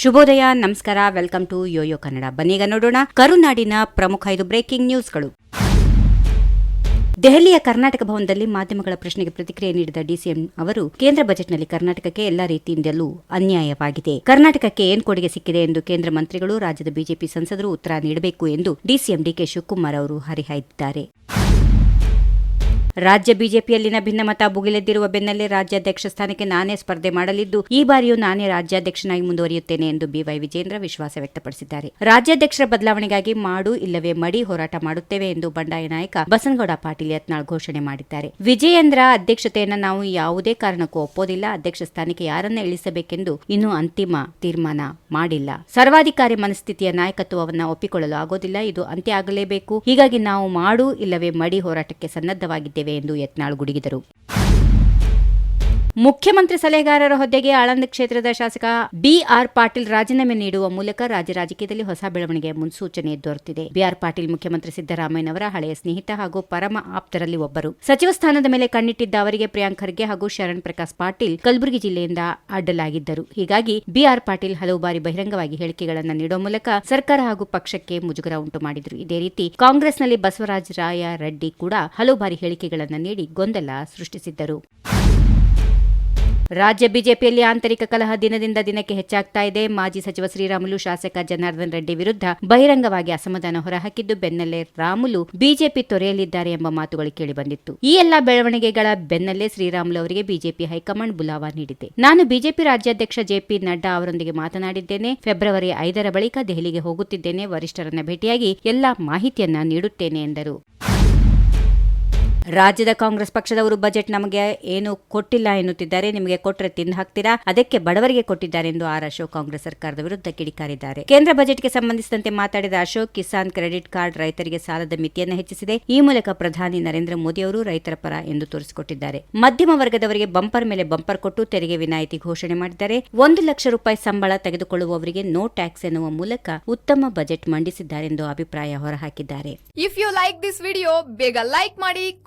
ಶುಭೋದಯ, ನಮಸ್ಕಾರ, welcome to YoYo Kannada. ಬನ್ನೀಗ ನೋಡೋಣ ಕರುನಾಡಿನ ಪ್ರಮುಖ ಐದು ಬ್ರೇಕಿಂಗ್ ನ್ಯೂಸ್ಗಳು. ದೆಹಲಿಯ ಕರ್ನಾಟಕ ಭವನದಲ್ಲಿ ಮಾಧ್ಯಮಗಳ ಪ್ರಶ್ನೆಗೆ ಪ್ರತಿಕ್ರಿಯೆ ನೀಡಿದ ಡಿಸಿಎಂ ಅವರು, ಕೇಂದ್ರ ಬಜೆಟ್ನಲ್ಲಿ ಕರ್ನಾಟಕಕ್ಕೆ ಎಲ್ಲಾ ರೀತಿಯಿಂದಲೂ ಅನ್ಯಾಯವಾಗಿದೆ. ಕರ್ನಾಟಕಕ್ಕೆ ಏನ್ ಕೊಡುಗೆ ಸಿಕ್ಕಿದೆ ಎಂದು ಕೇಂದ್ರ ಮಂತ್ರಿಗಳು, ರಾಜ್ಯದ ಬಿಜೆಪಿ ಸಂಸದರು ಉತ್ತರ ನೀಡಬೇಕು ಎಂದು ಡಿಸಿಎಂ ಡಿಕೆ ಶಿವಕುಮಾರ್ ಅವರು ಹರಿಹಾಯ್ದಿದ್ದಾರೆ. ರಾಜ್ಯ ಬಿಜೆಪಿಯಲ್ಲಿನ ಭಿನ್ನಮತ ಭುಗಿಲೆದ್ದಿರುವ ಬೆನ್ನಲ್ಲೇ ರಾಜ್ಯಾಧ್ಯಕ್ಷ ಸ್ಥಾನಕ್ಕೆ ನಾನೇ ಸ್ಪರ್ಧೆ ಮಾಡಲಿದ್ದು, ಈ ಬಾರಿಯೂ ನಾನೇ ರಾಜ್ಯಾಧ್ಯಕ್ಷನಾಗಿ ಮುಂದುವರಿಯುತ್ತೇನೆ ಎಂದು ಬಿವೈ ವಿಜೇಂದ್ರ ವಿಶ್ವಾಸ ವ್ಯಕ್ತಪಡಿಸಿದ್ದಾರೆ. ರಾಜ್ಯಾಧ್ಯಕ್ಷರ ಬದಲಾವಣೆಗಾಗಿ ಮಾಡು ಇಲ್ಲವೇ ಮಡಿ ಹೋರಾಟ ಮಾಡುತ್ತೇವೆ ಎಂದು ಬಂಡಾಯ ನಾಯಕ ಬಸನಗೌಡ ಪಾಟೀಲ್ ಯತ್ನಾಳ್ ಘೋಷಣೆ ಮಾಡಿದ್ದಾರೆ. ವಿಜಯೇಂದ್ರ ಅಧ್ಯಕ್ಷತೆಯನ್ನು ನಾವು ಯಾವುದೇ ಕಾರಣಕ್ಕೂ ಒಪ್ಪೋದಿಲ್ಲ. ಅಧ್ಯಕ್ಷ ಸ್ಥಾನಕ್ಕೆ ಯಾರನ್ನ ಇಳಿಸಬೇಕೆಂದು ಇನ್ನೂ ಅಂತಿಮ ತೀರ್ಮಾನ ಮಾಡಿಲ್ಲ. ಸರ್ವಾಧಿಕಾರಿ ಮನಸ್ಥಿತಿಯ ನಾಯಕತ್ವವನ್ನು ಒಪ್ಪಿಕೊಳ್ಳಲು ಆಗೋದಿಲ್ಲ. ಇದು ಅಂತ್ಯ ಆಗಲೇಬೇಕು. ಹೀಗಾಗಿ ನಾವು ಮಾಡು ಇಲ್ಲವೇ ಮಡಿ ಹೋರಾಟಕ್ಕೆ ಸನ್ನದ್ಧವಾಗಿದ್ದೇವೆ. ಎಂದು ಯತ್ನಾಳ್ ಗುಡುಗಿದರು. ಮುಖ್ಯಮಂತ್ರಿ ಸಲಹೆಗಾರರ ಹುದ್ದೆಗೆ ಆಳಂದ ಕ್ಷೇತ್ರದ ಶಾಸಕ ಬಿಆರ್ ಪಾಟೀಲ್ ರಾಜೀನಾಮೆ ನೀಡುವ ಮೂಲಕ ರಾಜ್ಯ ರಾಜಕೀಯದಲ್ಲಿ ಹೊಸ ಬೆಳವಣಿಗೆ ಮುನ್ಸೂಚನೆ ದೊರೆತಿದೆ. ಬಿಆರ್ ಪಾಟೀಲ್ ಮುಖ್ಯಮಂತ್ರಿ ಸಿದ್ದರಾಮಯ್ಯನವರ ಹಳೆಯ ಸ್ನೇಹಿತ ಹಾಗೂ ಪರಮ ಆಪ್ತರಲ್ಲಿ ಒಬ್ಬರು. ಸಚಿವ ಸ್ಥಾನದ ಮೇಲೆ ಕಣ್ಣಿಟ್ಟಿದ್ದ ಅವರಿಗೆ ಪ್ರಿಯಾಂಕ್ ಖರ್ಗೆ ಹಾಗೂ ಶರಣ್ ಪ್ರಕಾಶ್ ಪಾಟೀಲ್ ಕಲಬುರಗಿ ಜಿಲ್ಲೆಯಿಂದ ಅಡ್ಡಲಾಗಿದ್ದರು. ಹೀಗಾಗಿ ಬಿಆರ್ ಪಾಟೀಲ್ ಹಲವು ಬಾರಿ ಬಹಿರಂಗವಾಗಿ ಹೇಳಿಕೆಗಳನ್ನು ನೀಡುವ ಮೂಲಕ ಸರ್ಕಾರ ಹಾಗೂ ಪಕ್ಷಕ್ಕೆ ಮುಜುಗರ ಉಂಟು ಮಾಡಿದರು. ಇದೇ ರೀತಿ ಕಾಂಗ್ರೆಸ್ನಲ್ಲಿ ಬಸವರಾಜ ರಾಯ ರೆಡ್ಡಿ ಕೂಡ ಹಲವು ಬಾರಿ ಹೇಳಿಕೆಗಳನ್ನು ನೀಡಿ ಗೊಂದಲ ಸೃಷ್ಟಿಸಿದ್ದರು. ರಾಜ್ಯ ಬಿಜೆಪಿಯಲ್ಲಿ ಆಂತರಿಕ ಕಲಹ ದಿನದಿಂದ ದಿನಕ್ಕೆ ಹೆಚ್ಚಾಗ್ತಾ ಇದೆ. ಮಾಜಿ ಸಚಿವ ಶ್ರೀರಾಮುಲು, ಶಾಸಕ ಜನಾರ್ದನ್ ರೆಡ್ಡಿ ವಿರುದ್ಧ ಬಹಿರಂಗವಾಗಿ ಅಸಮಾಧಾನ ಹೊರಹಾಕಿದ್ದು ಬೆನ್ನಲ್ಲೇ ರಾಮುಲು ಬಿಜೆಪಿ ತೊರೆಯಲಿದ್ದಾರೆ ಎಂಬ ಮಾತುಗಳು ಕೇಳಿಬಂದಿತ್ತು. ಈ ಎಲ್ಲಾ ಬೆಳವಣಿಗೆಗಳ ಬೆನ್ನಲ್ಲೇ ಶ್ರೀರಾಮುಲು ಅವರಿಗೆ ಬಿಜೆಪಿ ಹೈಕಮಾಂಡ್ ಬುಲಾವ ನೀಡಿದೆ. ನಾನು ಬಿಜೆಪಿ ರಾಜ್ಯಾಧ್ಯಕ್ಷ ಜೆಪಿ ನಡ್ಡಾ ಅವರೊಂದಿಗೆ ಮಾತನಾಡಿದ್ದೇನೆ. ಫೆಬ್ರವರಿ ಐದರ ಬಳಿಕ ದೆಹಲಿಗೆ ಹೋಗುತ್ತಿದ್ದೇನೆ. ವರಿಷ್ಠರನ್ನ ಭೇಟಿಯಾಗಿ ಎಲ್ಲಾ ಮಾಹಿತಿಯನ್ನ ನೀಡುತ್ತೇನೆ ಎಂದರು. ರಾಜ್ಯದ ಕಾಂಗ್ರೆಸ್ ಪಕ್ಷದವರು ಬಜೆಟ್ ನಮಗೆ ಏನು ಕೊಟ್ಟಿಲ್ಲ ಎನ್ನುತ್ತಿದ್ದಾರೆ, ನಿಮಗೆ ಕೊಟ್ಟರೆ ತಿಂದು ಹಾಕ್ತೀರಾ? ಅದಕ್ಕೆ ಬಡವರಿಗೆ ಕೊಟ್ಟಿದ್ದಾರೆ ಎಂದು ಆರ್ ಅಶೋಕ್ ಕಾಂಗ್ರೆಸ್ ಸರ್ಕಾರದ ವಿರುದ್ಧ ಕಿಡಿಕಾರಿದ್ದಾರೆ. ಕೇಂದ್ರ ಬಜೆಟ್ಗೆ ಸಂಬಂಧಿಸಿದಂತೆ ಮಾತಾಡಿದ ಅಶೋಕ್, ಕಿಸಾನ್ ಕ್ರೆಡಿಟ್ ಕಾರ್ಡ್ ರೈತರಿಗೆ ಸಾಲದ ಮಿತಿಯನ್ನು ಹೆಚ್ಚಿಸಿದೆ. ಈ ಮೂಲಕ ಪ್ರಧಾನಿ ನರೇಂದ್ರ ಮೋದಿ ಅವರು ರೈತರ ಪರ ಎಂದು ತೋರಿಸಿಕೊಟ್ಟಿದ್ದಾರೆ. ಮಧ್ಯಮ ವರ್ಗದವರಿಗೆ ಬಂಪರ್ ಮೇಲೆ ಬಂಪರ್ ಕೊಟ್ಟು ತೆರಿಗೆ ವಿನಾಯಿತಿ ಘೋಷಣೆ ಮಾಡಿದ್ದಾರೆ. ಒಂದು ಲಕ್ಷ ರೂಪಾಯಿ ಸಂಬಳ ತೆಗೆದುಕೊಳ್ಳುವವರಿಗೆ ನೋ ಟ್ಯಾಕ್ಸ್ ಎನ್ನುವ ಮೂಲಕ ಉತ್ತಮ ಬಜೆಟ್ ಮಂಡಿಸಿದ್ದಾರೆ ಎಂದು ಅಭಿಪ್ರಾಯ ಹೊರಹಾಕಿದ್ದಾರೆ. If you like this video ಬೇಗ ಲೈಕ್ ಮಾಡಿ